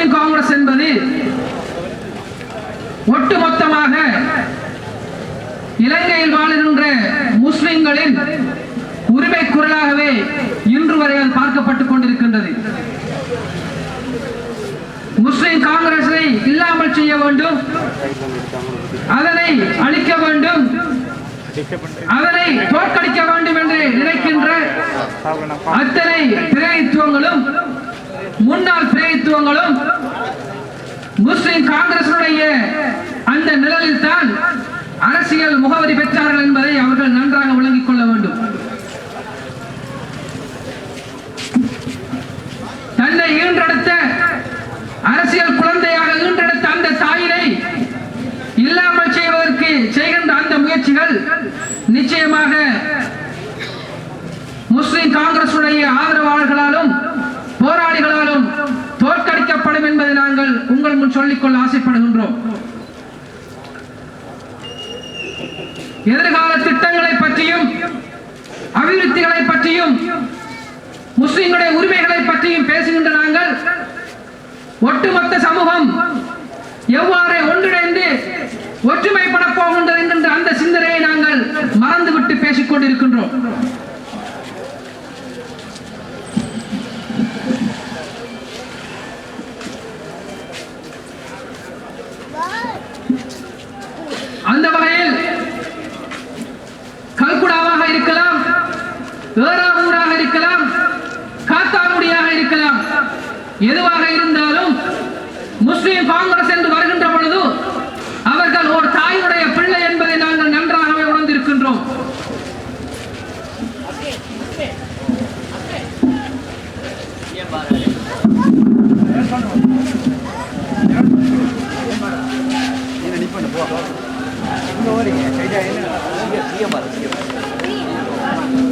முஸ்லிம் காங்கிரஸ் என்பது ஒட்டுமொத்தமாக இலங்கையில் வாழ்கின்ற முஸ்லிம்களின் உரிமை குரலாகவே இன்று வரை அது பார்க்கப்பட்டுக் கொண்டிருக்கின்றது. முஸ்லிம் காங்கிரஸை இல்லாமல் செய்ய வேண்டும். அதனை அழிக்க வேண்டும். அதனை தோற்கடிக்க வேண்டும் என்று நினைக்கின்ற அத்தனை பிரதித்துவங்களும் முன்னாள் பிரதித்துவங்களும் முஸ்லிம் காங்கிரசுடைய அந்த நிழலில் தான் அரசியல் முகவரி பெற்றார்கள் என்பதை அவர்கள் நன்றாக விளங்கிக் கொள்ள வேண்டும். தன்னை ஈன்றெடுத்த அரசியல் குழந்தையாக ஈன்றெடுத்த அந்த தாயினை இல்லாமல் செய்வதற்கு செய்கின்ற அந்த முயற்சிகள் நிச்சயமாக முஸ்லிம் காங்கிரசுடைய ஆதரவாளர்களாலும் போராளிகளாலும் நாங்கள் உங்கள் முன் சொல்லிக்கொள்ள ஆசைப்படுகின்றோம். எதிர்கால திட்டங்களை பற்றியும் அபிவிருத்திகளை பற்றியும் முஸ்லிம்களுடைய உரிமைகளை பற்றியும் பேசுகின்ற நாங்கள் ஒட்டுமொத்த சமூகம் எவ்வாறு ஒன்றிணைந்து ஒற்றுமைப்பட போகின்றது என்கின்ற அந்த சிந்தனையை நாங்கள் மறந்துவிட்டு பேசிக் கொண்டிருக்கின்றோம் அந்த வகையில் கல்குடாவாக இருக்கலாம் ஏறாவூராக இருக்கலாம் காத்தாங்குடியாக இருக்கலாம். எதுவாக இருந்தாலும் முஸ்லிம் காங்கிரஸ் என்று வருகின்ற பொழுது அவர்கள் ஒரு தாயினுடைய பிள்ளை என்பதை நாங்கள் நன்றாகவே உணர்ந்திருக்கின்றோம். 아니야. 신기해, 신기해 말아, 신기해 말아.